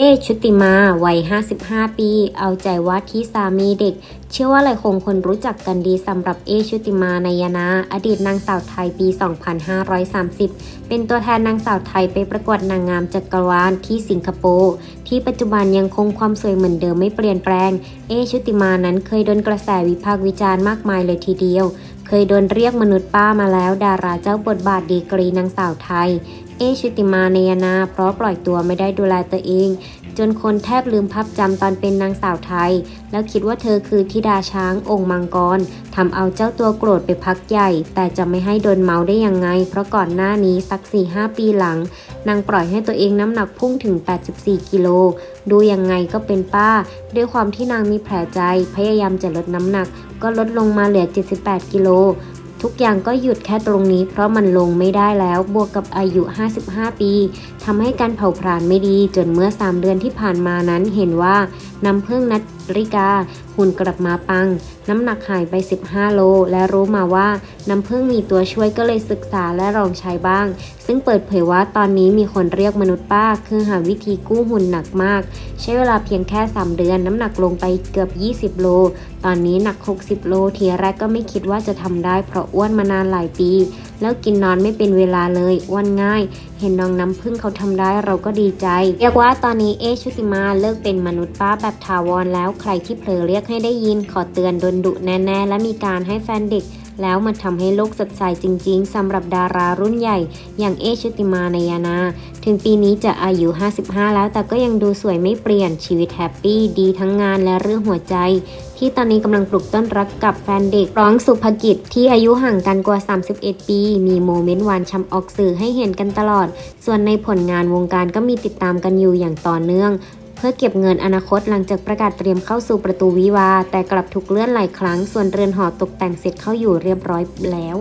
เอชุติมา วัย 55 ปี เอาใจว่าที่สามีเด็ก เชื่อว่าหลายคงคนรู้จักกันดีสำหรับเอชุติมานายนา อดีตนางสาวไทยปี 2530 เป็นตัวแทนนางสาวไทยไปประกวดนางงามจักรวาลที่สิงคโปร์ที่ปัจจุบันยังคงความสวยเหมือนเดิมไม่เปลี่ยนแปลง เอชุติมานั้นเคยโดนกระแสวิพากษ์วิจารณ์มากมายเลยทีเดียว เคยโดนเรียกมนุษย์ป้ามาแล้ว ดาราเจ้าบทบาทดีกรีนางสาวไทย เอชุติมาเนยนา เพราะปล่อยตัวไม่ได้ดูแลตัวเอง จนคนแทบลืมภาพจำตอนเป็นนางสาวไทย แล้วคิดว่าเธอคือธิดาช้างองค์มังกรทำเอาเจ้าตัวโกรธไปพักใหญ่ แต่จะไม่ให้โดนเมาได้ยังไง เพราะก่อนหน้านี้สัก 4-5 ปีหลัง นางปล่อยให้ตัวเองน้ำหนักพุ่งถึง 84 กิโล ดูยังไงก็เป็นป้า ด้วยความที่นางมีแผลใจพยายามจะลดน้ำหนัก ก็ลดลงมาเหลือ 78 กิโล ทุกอย่างก็หยุดแค่ตรงนี้เพราะมันลงไม่ได้แล้วบวกกับอายุ 55 ปีทำให้การเผาผลาญไม่ดีจนเมื่อ 3 เดือนที่ผ่านมานั้นเห็นว่าน้ำพึ่งนัดริกาหุ่นกลับมาปัง น้ำหนักหายไป 15 โล และรู้มาว่าน้ำพึ่งมีตัวช่วยก็เลยศึกษาและลองใช้บ้าง ซึ่งเปิดเผยว่าตอนนี้มีคนเรียกมนุษย์ป้า คือหาวิธีกู้หุ่นหนักมาก ใช้เวลาเพียงแค่ 3 เดือนน้ำหนักลงไปเกือบ 20 โลตอนนี้หนัก 60 โลทีแรกก็ไม่คิดว่าจะทำได้เพราะอ้วนมานานหลายปี แล้วกินนอนไม่เป็นเวลาเลยอ้วนง่าย เห็นน้องน้ำพึ่งเขาทำได้เราก็ดีใจ เรียกว่าตอนนี้เอชุติมาเลิกเป็นมนุษย์ป้าแบบถาวรแล้วใครที่เผลอเรียกให้ได้ยินขอเตือนโดนดุแน่ๆและมีการให้แฟนเด็ก แล้วมันทำให้โลกสดใสจริง ๆสำหรับดารารุ่นใหญ่ อย่างเอชุติมานายนา ถึงปีนี้จะอายุ 55 แล้วแต่ก็ยังดูสวยไม่เปลี่ยนชีวิตแฮปปี้ดีทั้งงานและเรื่องหัวใจ ที่ตอนนี้กำลังปลุกต้นรักกับแฟนเด็กร้องสุภกิจที่อายุห่างกันกว่า 31 ปี มีโมเมนต์หวานช้ำออกสื่อให้เห็นกันตลอด ส่วนในผลงานวงการก็มีติดตามกันอยู่อย่างต่อเนื่อง เพื่อเก็บเงินอนาคตหลังจากประกาศเตรียมเข้าสู่ประตูวิวา แต่กลับถูกเลื่อนหลายครั้ง ส่วนเรือนหอตกแต่งเสร็จเข้าอยู่เรียบร้อยแล้ว